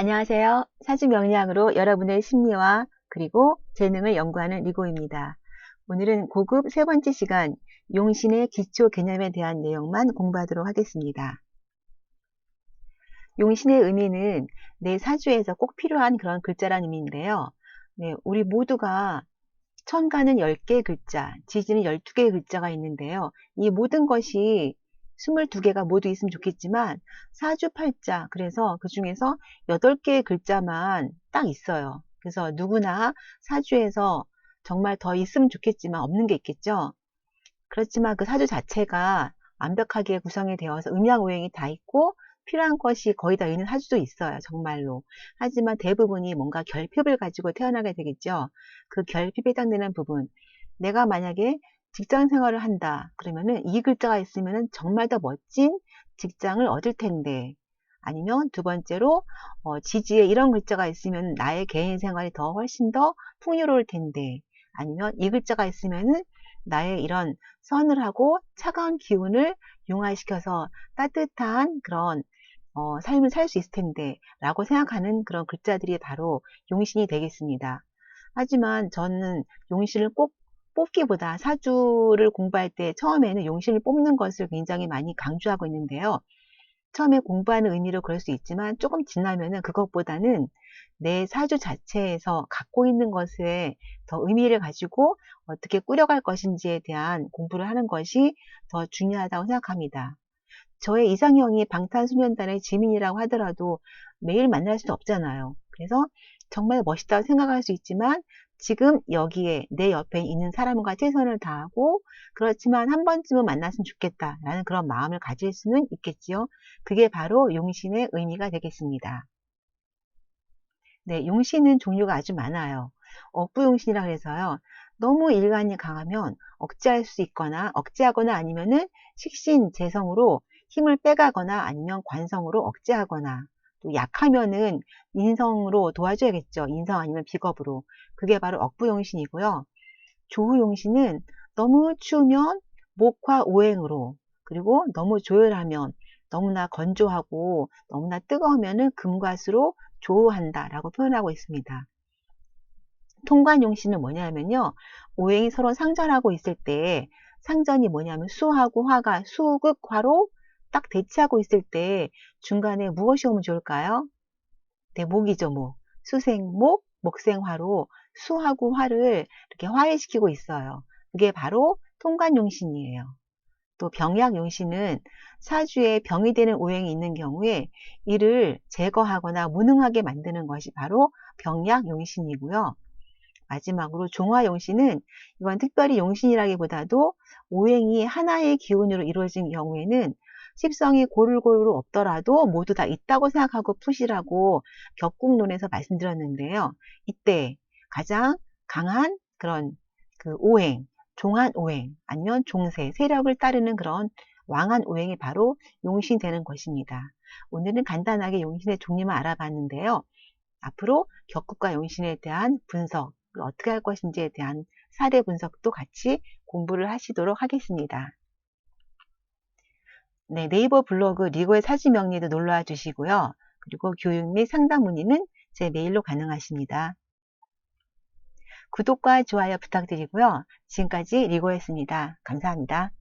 안녕하세요. 사주 명리학으로 여러분의 심리와 그리고 재능을 연구하는 리고입니다. 오늘은 고급 세 번째 시간 용신의 기초 개념에 대한 내용만 공부하도록 하겠습니다. 용신의 의미는 내 사주에서 꼭 필요한 그런 글자라는 의미인데요. 네, 우리 모두가 천가는 10개의 글자, 지지는 12개의 글자가 있는데요. 이 모든 것이 22개가 모두 있으면 좋겠지만 사주팔자 그래서 그 중에서 8개의 글자만 딱 있어요. 그래서 누구나 사주에서 정말 더 있으면 좋겠지만 없는 게 있겠죠. 그렇지만 그 사주 자체가 완벽하게 구성이 되어서 음양오행이 다 있고 필요한 것이 거의 다 있는 사주도 있어요. 정말로. 하지만 대부분이 뭔가 결핍을 가지고 태어나게 되겠죠. 그 결핍에 해당되는 부분. 내가 만약에 직장 생활을 한다. 그러면은 이 글자가 있으면은 정말 더 멋진 직장을 얻을 텐데 아니면 두 번째로 어, 지지에 이런 글자가 있으면 나의 개인 생활이 더 훨씬 더 풍요로울 텐데 아니면 이 글자가 있으면은 나의 이런 서늘하고 차가운 기운을 융화시켜서 따뜻한 그런 어, 삶을 살 수 있을 텐데 라고 생각하는 그런 글자들이 바로 용신이 되겠습니다. 하지만 저는 용신을 꼭 뽑기보다 사주를 공부할 때 처음에는 용신을 뽑는 것을 굉장히 많이 강조하고 있는데요. 처음에 공부하는 의미로 그럴 수 있지만 조금 지나면은 그것보다는 내 사주 자체에서 갖고 있는 것에 더 의미를 가지고 어떻게 꾸려갈 것인지에 대한 공부를 하는 것이 더 중요하다고 생각합니다. 저의 이상형이 방탄소년단의 지민이라고 하더라도 매일 만날 수는 없잖아요. 그래서 정말 멋있다고 생각할 수 있지만 지금 여기에 내 옆에 있는 사람과 최선을 다하고 그렇지만 한 번쯤은 만났으면 좋겠다라는 그런 마음을 가질 수는 있겠지요. 그게 바로 용신의 의미가 되겠습니다. 네, 용신은 종류가 아주 많아요. 억부용신이라 그래서요. 너무 일관이 강하면 억제할 수 있거나 억제하거나 아니면은 식신, 재성으로 힘을 빼가거나 아니면 관성으로 억제하거나 또 약하면은 인성으로 도와줘야겠죠. 인성 아니면 비겁으로. 그게 바로 억부용신이고요. 조후용신은 너무 추우면 목화 오행으로 그리고 너무 조열하면 너무나 건조하고 너무나 뜨거우면 금과수로 조우한다 라고 표현하고 있습니다. 통관용신은 뭐냐면요. 오행이 서로 상전하고 있을 때 상전이 뭐냐면 수하고 화가 수극화로 딱 대치하고 있을 때 중간에 무엇이 오면 좋을까요? 네, 목이죠, 목. 수생목, 목생화로 수하고 화를 이렇게 화해시키고 있어요. 그게 바로 통관용신이에요. 또 병약용신은 사주에 병이 되는 오행이 있는 경우에 이를 제거하거나 무능하게 만드는 것이 바로 병약용신이고요. 마지막으로 종화용신은 이건 특별히 용신이라기보다도 오행이 하나의 기운으로 이루어진 경우에는 십성이 고루고루 없더라도 모두 다 있다고 생각하고 푸시라고 격국론에서 말씀드렸는데요. 이때 가장 강한 그런 그 오행, 종한 오행 아니면 종세, 세력을 따르는 그런 왕한 오행이 바로 용신이 되는 것입니다. 오늘은 간단하게 용신의 종류만 알아봤는데요. 앞으로 격국과 용신에 대한 분석, 어떻게 할 것인지에 대한 사례 분석도 같이 공부를 하시도록 하겠습니다. 네, 네이버 블로그 리고의 사진 명리도 놀러와 주시고요. 그리고 교육 및 상담 문의는 제 메일로 가능하십니다. 구독과 좋아요 부탁드리고요. 지금까지 리고였습니다. 감사합니다.